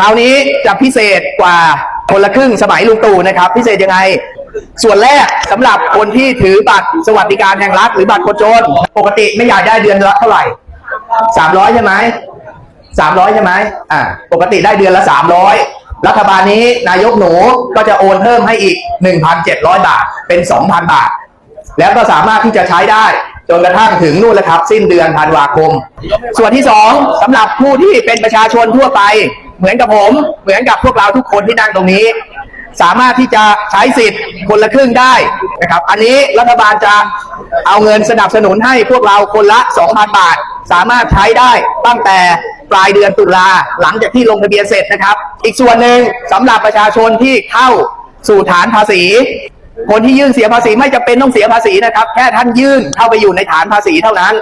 คราวนี้จะพิเศษกว่าคนละครึ่งสมัยลุงตู่นะครับ พิเศษยังไง ส่วนแรกสำหรับคนที่ถือบัตรสวัสดิการแห่งรัฐหรือบัตรคนจน ปกติไม่อยากได้เดือนละเท่าไหร่สามร้อยใช่ไหมสามร้อยใช่ไหมอ่าปกติได้เดือนละสามร้อยรัฐบาลนี้นายกหนูก็จะโอนเพิ่มให้อีกหนึ่งพันเจ็ดร้อยบาทเป็นสองพันบาท แล้วก็สามารถที่จะใช้ได้จนกระทั่งถึงนู่นแหละครับ สิ้นเดือนธันวาคม ส่วนที่สองสำหรับผู้ที่เป็นประชาชนทั่วไป เหมือนกับผมเหมือนกับพวกเราทุกคนที่นั่งตรงนี้ สามารถที่จะใช้สิทธิ์คนละครึ่งได้นะครับ อันนี้รัฐบาลจะเอาเงินสนับสนุนให้พวกเราคนละ 2,000 บาท สามารถใช้ได้ตั้งแต่ปลายเดือนตุลาหลังจากที่ลงทะเบียนเสร็จนะครับ อีกส่วนหนึ่งสำหรับประชาชนที่เข้าสู่ฐานภาษี คนที่ยื่นเสียภาษีไม่จำเป็นต้องเสียภาษีนะครับ แค่ท่านยื่นเข้าไปอยู่ในฐานภาษีเท่านั้น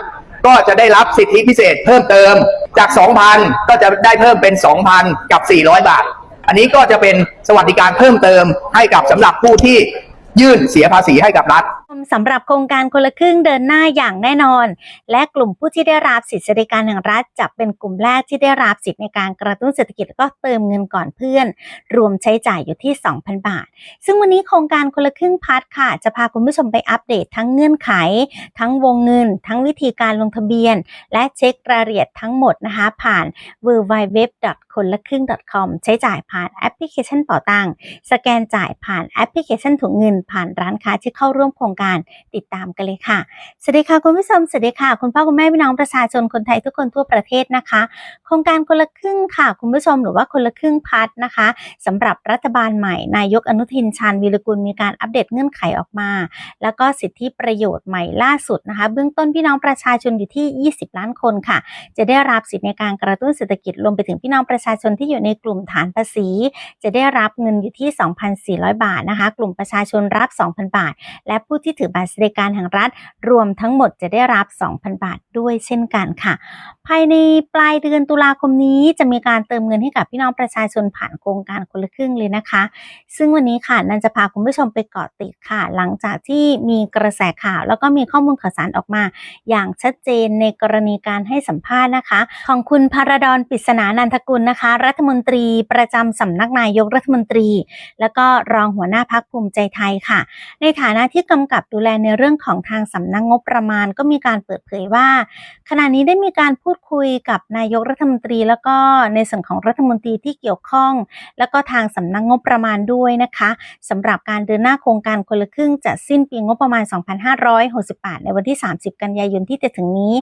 ก็จะได้รับสิทธิพิเศษเพิ่มเติม จาก 2,000 ก็จะได้เพิ่มเป็น 2,000 กับ 400 บาท อันนี้ก็จะเป็นสวัสดิการเพิ่มเติมให้กับสำหรับผู้ที่ยื่นเสียภาษีให้กับรัฐ สำหรับโครงการคนละครึ่งเดินหน้าอย่างแน่นอน และกลุ่มผู้ที่ได้รับสิทธิสวัสดิการแห่งรัฐจะเป็นกลุ่มแรกที่ได้รับสิทธิในการกระตุ้นเศรษฐกิจแล้วก็เติมเงินก่อนเพื่อน รวมใช้จ่ายอยู่ที่ 2,000 บาท ซึ่งวันนี้โครงการคนละครึ่งพัดค่ะ จะพาคุณผู้ชมไปอัปเดตทั้งเงื่อนไข ทั้งวงเงิน ทั้งวิธีการลงทะเบียน และเช็ครายละเอียดทั้งหมดนะคะ ผ่าน w w w คนละครึ่ง .com ใช้จ่ายผ่านแอปพลิเคชันเป๋าตังสแกนจ่ายผ่านแอปพลิเคชันถุงเงินผ่านร้านค้าที่เข้าร่วมโครงการติดตามกันเลยค่ะ สวัสดีค่ะคุณผู้ชม สวัสดีค่ะ คุณพ่อคุณแม่พี่น้องประชาชนคนไทยทุกคนทั่วประเทศนะคะ โครงการคนละครึ่งค่ะ คุณผู้ชมหรือว่าคนละครึ่งพัดนะคะสำหรับรัฐบาลใหม่ นายกอนุทินชาญวีรกุลมีการอัปเดตเงื่อนไขออกมา แล้วก็สิทธิประโยชน์ใหม่ล่าสุดนะคะ เบื้องต้นพี่น้องประชาชนอยู่ที่ 20 ล้านคนค่ะ จะได้รับสิทธิในการกระตุ้นเศรษฐกิจรวมไปถึงพี่น้องประชาชนที่อยู่ในกลุ่มฐานภาษี จะได้รับเงินอยู่ที่ 2,400 บาทนะคะ กลุ่มประชาชนรับ 2,000 บาท และผู้ที่ถือบัตรสวัสดิการแห่งรัฐ รวมทั้งหมดจะได้รับ 2,000 บาทด้วยเช่นกันค่ะ ภายในปลายเดือนตุลาคมนี้จะมีการเติมเงินให้กับพี่น้องประชาชนผ่านโครงการคนละครึ่งเลยนะคะ ซึ่งวันนี้ค่ะนันจะพาคุณผู้ชมไปเกาะติดค่ะ หลังจากที่มีกระแสข่าว แล้วก็มีข้อมูลข่าวสารออกมา อย่างชัดเจนในกรณีการให้สัมภาษณ์นะคะ ของคุณพารดอนปิศนานันทกุลนะคะ รัฐมนตรีประจำสำนักนายกรัฐมนตรี แล้วก็รองหัวหน้าพักภูมิใจไทยค่ะ ในฐานะที่กำกับดูแลในเรื่องของทางสำนักงบประมาณก็มีการเปิดเผยว่า ขณะนี้ได้มีการพูดคุยกับนายกรัฐมนตรี แล้วก็ในส่วนของรัฐมนตรีที่เกี่ยวข้อง แล้วก็ทางสำนักงบประมาณด้วยนะคะสำหรับการเดินหน้าโครงการคนละครึ่งจะสิ้นปีงบประมาณ 2568 ในวันที่ 30 กันยายนที่จะถึงนี้